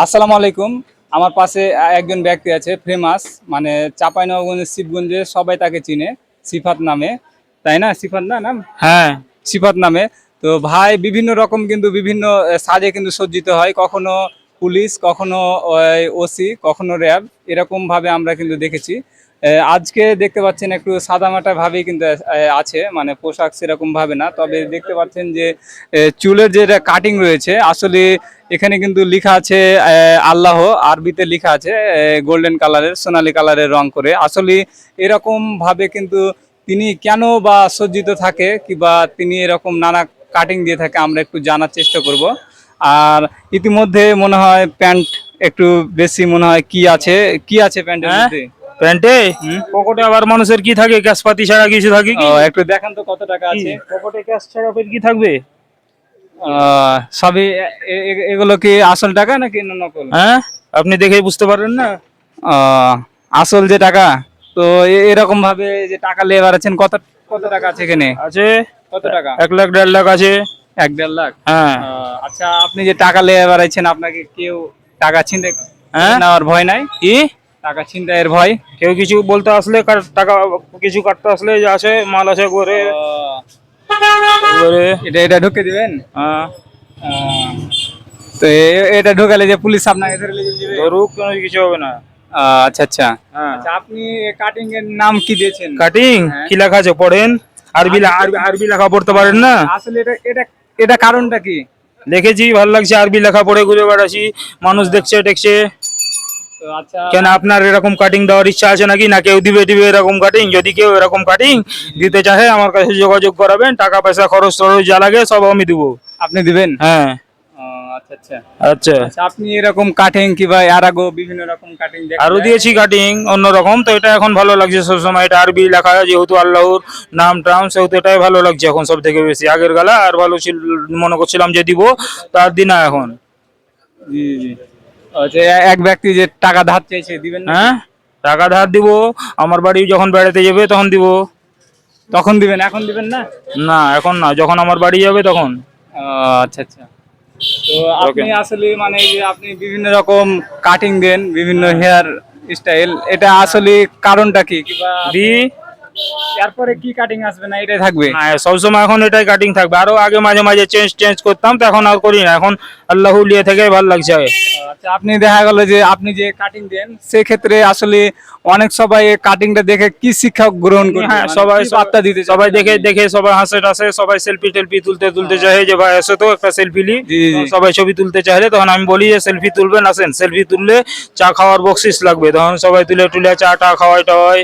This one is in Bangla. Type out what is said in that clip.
আসসালামু আলাইকুম। আমার পাশে একজন ব্যক্তি আছে ফেমাস মানে চাঁপাইনবাবগঞ্জের শিবগঞ্জে সবাই তাকে চিনে সিফাত নামে। তাই না? সিফাত না নাম? হ্যাঁ। সিফাত নামে। তো ভাই বিভিন্ন রকম কিন্তু বিভিন্ন সাজে কিন্তু সজ্জিত হয়। কখনো পুলিশ কখনো ওসি কখনো র্যাব এরকমভাবে আমরা কিন্তু দেখেছি। আজকে দেখতে পাচ্ছেন একটু সাদামাটা ভাবেই কিন্তু আছে মানে পোশাক সেরকম ভাবে না তবে দেখতে পাচ্ছেন যে চুলের যে কাটিং রয়েছে আসলে এখানে কিন্তু লেখা আছে আল্লাহ আরবিতে লেখা আছে গোল্ডেন কালারের সোনালি কালারের রং করে। আসলে এরকম ভাবে কিন্তু তিনি কেন বা সজ্জিত থাকে কিংবা তিনি এরকম নানা কাটিং দিয়ে থাকে আমরা একটু জানার চেষ্টা করব। আর ইতিমধ্যে মনে হয় প্যান্ট একটু বেশি মনে হয় কি আছে কি আছে প্যান্টের হ্যাঁ? মধ্যে? প্যান্টে? পকেটে আবার মানুষের কি থাকে? ক্যাশ পাতি ছাড়া কিছু থাকে কি? একটু দেখান তো কত টাকা আছে। পকেটে ক্যাশ ছাড়া ফের কি থাকবে? সবই এগুলো কি আসল টাকা নাকি নকল? হ্যাঁ? আপনি দেখেই বুঝতে পারবেন না। আসল যে টাকা তো এরকম ভাবে যে টাকা নিয়ে বেড়াচ্ছেন কত কত টাকা আছে এখানে? আছে। কত টাকা? এক লাখ দেড় লাখ আছে। এক দেড় লাখ? হ্যাঁ। আচ্ছা আপনি যে টাকা নিয়ে বেড়াচ্ছেন আপনাকে কেউ টাকা ছিনতে হ্যাঁ? নেওয়ার ভয় নাই? কি? টাকা ছিনতাইয়ের ভয়। কেউ কিছু বলতে আসলে টাকা কিছু কাটতে আসলে যে আছে মাল আছে করে এটা এটা ঢুকে দিবেন? হ্যাঁ। তো এটা ঢুকালে যে পুলিশ আপনাকে ধরে নিয়ে ধরুক কোনো কিছু হবে না। আচ্ছা আচ্ছা। হ্যাঁ। আচ্ছা আপনি কাটিং এর নাম কি দিয়েছেন? কাটিং হ্যাঁ। কি লেখা আছে? পড়েন। আরবি আরবি লেখা পড়তে পারেন না? আসলে এটা এটা এটা কারণটা কি? দেখেছি ভালো লাগছে। আরবি লেখা পড়ে ঘুরে বেড়াচ্ছি। মানুষ দেখছে আচ্ছা কেন আপনার এরকম কাটিং দেওয়ার ইচ্ছা আছে নাকি? না কেউ দিবে দিবে এরকম কাটিং যদি কেউ এরকম কাটিং দিতে চাহে আমার কাছে যোগাযোগ করাবেন। টাকা পয়সা খরচ টরচ যা লাগে সব আমি দিব। আপনি দিবেন? হ্যাঁ। আচ্ছা আচ্ছা। আচ্ছা। আচ্ছা আপনি এরকম কাটিং কিংবা এর আগেও বিভিন্ন রকম কাটিং আরও দিয়েছি কাটিং অন্যরকম তো এটা এখন ভালো লাগছে সবসময়। এটা আরবি লেখা যেহেতু আল্লাহর নাম টাম সেহেতু এটাই ভালো লাগছে এখন সব থেকে বেশি। আগের গালা আর ভালো ছিল মনে করছিলাম যে দিব তার দিন না এখন। জি জি। আচ্ছা এ- এক ব্যক্তি যে টাকা ধার চাইছে দিবেন না? হ্যাঁ? টাকা ধার দিব আমার বাড়ি যখন বেড়াতে যাবে তখন দিব। তখন দিবেন এখন দিবেন না? না এখন না যখন আমার বাড়ি যাবে তখন। আচ্ছা আচ্ছা। তো আপনি আসলে মানে যে আপনি বিভিন্ন রকম কাটিং দেন বিভিন্ন হেয়ার স্টাইল এটা আসলে কারণটা কি? কিংবা দি এরপরে কি কাটিং আসবে না এটাই থাকবে? না সবসময় এখন এটাই কাটিং থাকবে। আরও আগে মাঝে মাঝে চেঞ্জ চেঞ্জ করতাম তো এখন আর করি না। এখন আল্লাহ লিয়ে থেকে ভালো লাগছে আচ্ছা আপনি দেখা গেল যে আপনি যে কাটিং দেন সেক্ষেত্রে আসলে অনেক সবাই কাটিংটা দেখে কি শিক্ষা গ্রহণ করবে? হ্যাঁ মানে সবাই বার্তা দিতে সবাই দেখে দেখে সবাই হাসে টাসে সবাই সেলফি টেলফি তুলতে তুলতে চাহে যে ভাই এসে তো একটা সেলফি লি। সবাই ছবি তুলতে চাইলে তখন আমি বলি যে সেলফি তুলবেন আসেন সেলফি তুললে চা খাওয়ার বকশিস লাগবে। তখন সবাই তুলে তুলে চা টা খাওয়াই টাওয়াই